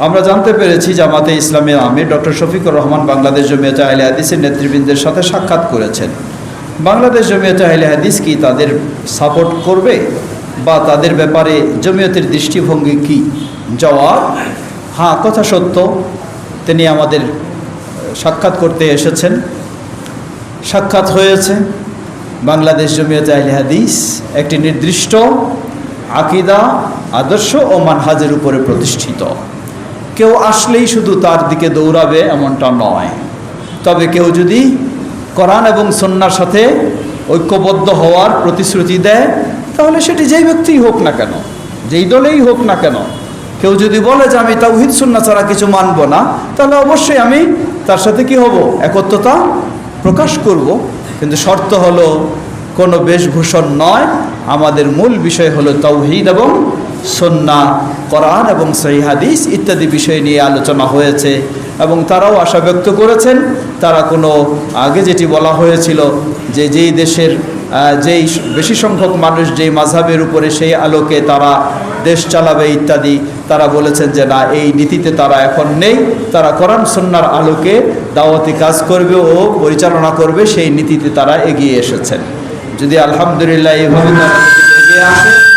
আমরা জানতে পেরেছি জামাতে ইসলামের আমির ডক্টর শফিকুর রহমান বাংলাদেশ জমিয়তে আহলে হাদিসের নেতৃবৃন্দের সাথে সাক্ষাৎ করেছেন। বাংলাদেশ জমিয়তে আহলে হাদিস কি তাদের সাপোর্ট করবে বা তাদের ব্যাপারে জমিয়তের দৃষ্টিভঙ্গি কি? জবাব হ্যাঁ কথা সত্য। তিনি আমাদের সাক্ষাৎ করতে এসেছেন। সাক্ষাৎ হয়েছে। বাংলাদেশ জমিয়তে আহলে হাদিস একটি নির্দিষ্ট আকিদা, আদর্শ ও মানহাজের উপরে প্রতিষ্ঠিত। কেউ আসলেই শুধু তার দিকে দৌড়াবে এমনটা নয়। তবে কেউ যদি কোরআন এবং সন্ন্যার সাথে ঐক্যবদ্ধ হওয়ার প্রতিশ্রুতি দেয়, তাহলে সেটি যেই ব্যক্তিই হোক না কেন, যেই দলেই হোক না কেন, কেউ যদি বলে যে আমি তাওহিদ সুন্না ছাড়া কিছু মানব না, তাহলে অবশ্যই আমি তার সাথে কি হব? একত্রতা প্রকাশ করব। কিন্তু শর্ত হলো, কোনো বেশভূষণ নয়। আমাদের মূল বিষয় হলো তৌহিদ এবং সন্না, কোরআন এবং সহি হাদিস ইত্যাদি বিষয় নিয়ে আলোচনা হয়েছে এবং তারাও আশা ব্যক্ত করেছেন, তারা কোনো আগে যেটি বলা হয়েছিল যে যেই দেশের যেই বেশি সংখ্যক মানুষ যেই মাঝহাবের উপরে সেই আলোকে তারা দেশ চালাবে ইত্যাদি, তারা বলেছেন যে না, এই নীতিতে তারা এখন নেই। তারা কোরআন সন্ন্যার আলোকে দাওয়াতি কাজ করবে ও পরিচালনা করবে, সেই নীতিতে তারা এগিয়ে এসেছেন। যদি আলহামদুলিল্লাহ এইভাবে তারা এগিয়ে আসে